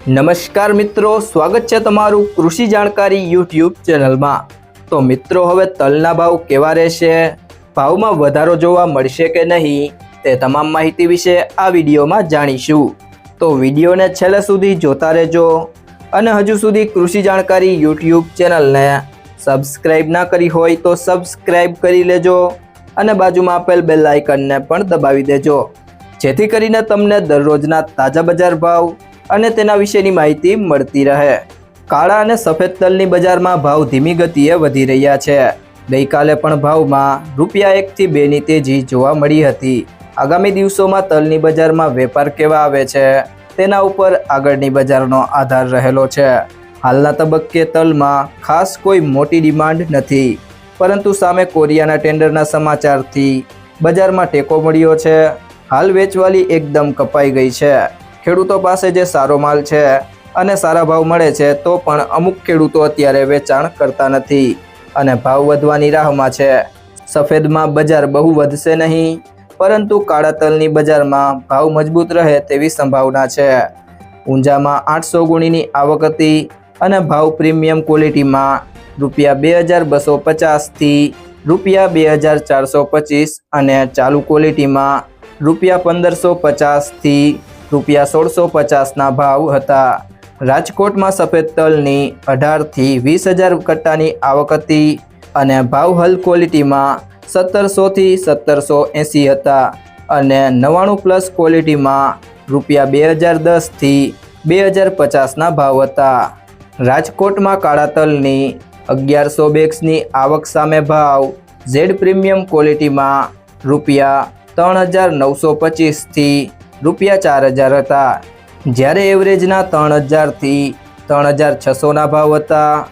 નમસ્કાર મિત્રો, સ્વાગત છે તમારું કૃષિ જાણકારી યુટ્યુબ ચેનલમાં. તો મિત્રો, હવે તલના ભાવ કેવા રહેશે? ભાવમાં વધારો જોવા મળશે કે નહીં? તે તમામ માહિતી વિશે આ વિડીયોમાં જાણીશું. તો વિડીયોને છેલ્લે સુધી જોતા રહેજો અને હજુ સુધી કૃષિ જાણકારી યુટ્યુબ ચેનલને સબસ્ક્રાઈબ ના કરી હોય તો સબસ્ક્રાઈબ કરી લેજો અને બાજુમાં આપેલ બેલ આઇકનને પણ દબાવી દેજો. જેથી કરીને તમને દરરોજના તાજા બજાર ભાવ અને તેના વિશેની માહિતી મળતી રહે. કાળા અને સફેદ તલની બજારમાં ભાવ ધીમી ગતિએ વધી રહ્યા છે. ગઈકાલે પણ ભાવમાં રૂપિયા એકથી બેની તેજી જોવા મળી હતી. આગામી દિવસોમાં તલની બજારમાં વેપાર કેવા આવે છે, તેના ઉપર આગળની બજારનો આધાર રહેલો છે. હાલના તબક્કે તલમાં ખાસ કોઈ મોટી ડિમાન્ડ નથી, પરંતુ સામે કોરિયાના ટેન્ડરના સમાચારથી બજારમાં ટેકો મળ્યો છે. હાલ વેચવાલી એકદમ કપાઈ ગઈ છે. ખેડૂતો પાસે જે સારો માલ છે અને સારા ભાવ મળે છે, તો પણ અમુક ખેડૂતો અત્યારે વેચાણ કરતા નથી અને ભાવ વધવાની રાહમાં છે. સફેદમાં બજાર બહુ વધશે નહીં, પરંતુ કાળા તલની બજારમાં ભાવ મજબૂત રહે તેવી સંભાવના છે. ઊંઝામાં આઠસો ગુણીની આવક હતી અને ભાવ પ્રીમિયમ ક્વોલિટીમાં રૂપિયા બે હજાર બસો પચાસથી રૂપિયા બે હજાર ચારસો પચીસ અને ચાલુ ક્વોલિટીમાં રૂપિયા પંદરસો પચાસથી રૂપિયા સોળસો પચાસના ભાવ હતા. રાજકોટમાં સફેદ તલની અઢારથી વીસ હજાર કટ્ટાની આવક હતી અને ભાવ હલ ક્વોલિટીમાં સત્તરસોથી સત્તરસો એંસી હતા અને નવ્વાણું પ્લસ ક્વોલિટીમાં રૂપિયા બે હજાર દસથી બે હજાર પચાસના ભાવ હતા. રાજકોટમાં કાળા તલની અગિયારસો બેગ્સની આવક સામે ભાવ, ઝેડ પ્રીમિયમ ક્વોલિટીમાં રૂપિયા ત્રણ હજાર નવસો પચીસથી રૂપિયા ચાર હજાર હતા. જ્યારે એવરેજના ત્રણ હજારથી ત્રણ હજાર છસોના ભાવ હતા.